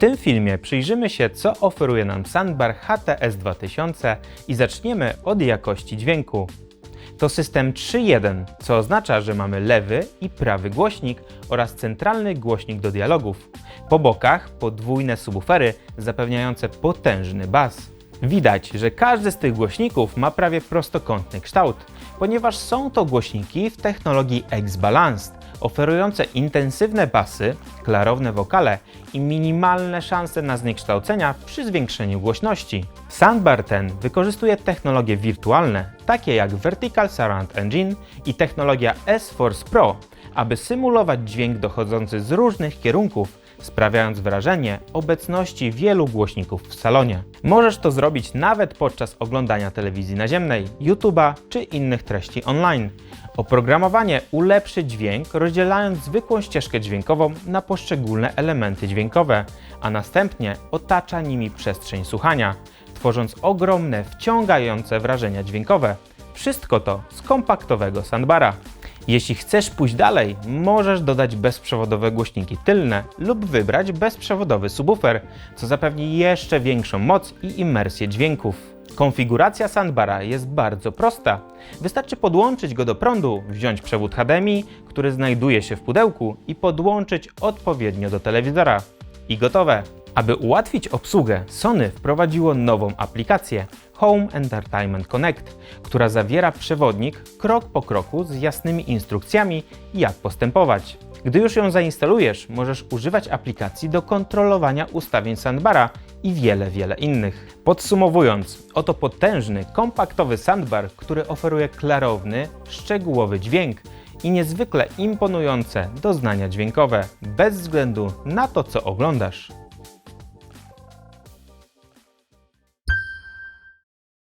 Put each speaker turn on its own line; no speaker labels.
tym filmie przyjrzymy się, co oferuje nam Soundbar HTS 2000 i zaczniemy od jakości dźwięku. To system 3.1, co oznacza, że mamy lewy i prawy głośnik oraz centralny głośnik do dialogów. Po bokach podwójne subwoofery zapewniające potężny bas. Widać, że każdy z tych głośników ma prawie prostokątny kształt, ponieważ są to głośniki w technologii X-Balanced, oferujące intensywne basy, klarowne wokale i minimalne szanse na zniekształcenia przy zwiększeniu głośności. Soundbar ten wykorzystuje technologie wirtualne, takie jak Vertical Surround Engine i technologia S-Force Pro, aby symulować dźwięk dochodzący z różnych kierunków, sprawiając wrażenie obecności wielu głośników w salonie. Możesz to zrobić nawet podczas oglądania telewizji naziemnej, YouTube'a czy innych treści online. Oprogramowanie ulepszy dźwięk, rozdzielając zwykłą ścieżkę dźwiękową na poszczególne elementy dźwiękowe, a następnie otacza nimi przestrzeń słuchania, tworząc ogromne, wciągające wrażenia dźwiękowe. Wszystko to z kompaktowego soundbara. Jeśli chcesz pójść dalej, możesz dodać bezprzewodowe głośniki tylne lub wybrać bezprzewodowy subwoofer, co zapewni jeszcze większą moc i imersję dźwięków. Konfiguracja soundbara jest bardzo prosta. Wystarczy podłączyć go do prądu, wziąć przewód HDMI, który znajduje się w pudełku i podłączyć odpowiednio do telewizora. I gotowe! Aby ułatwić obsługę, Sony wprowadziło nową aplikację Home Entertainment Connect, która zawiera przewodnik krok po kroku z jasnymi instrukcjami, jak postępować. Gdy już ją zainstalujesz, możesz używać aplikacji do kontrolowania ustawień soundbara i wiele, wiele innych. Podsumowując, oto potężny, kompaktowy soundbar, który oferuje klarowny, szczegółowy dźwięk i niezwykle imponujące doznania dźwiękowe, bez względu na to, co oglądasz.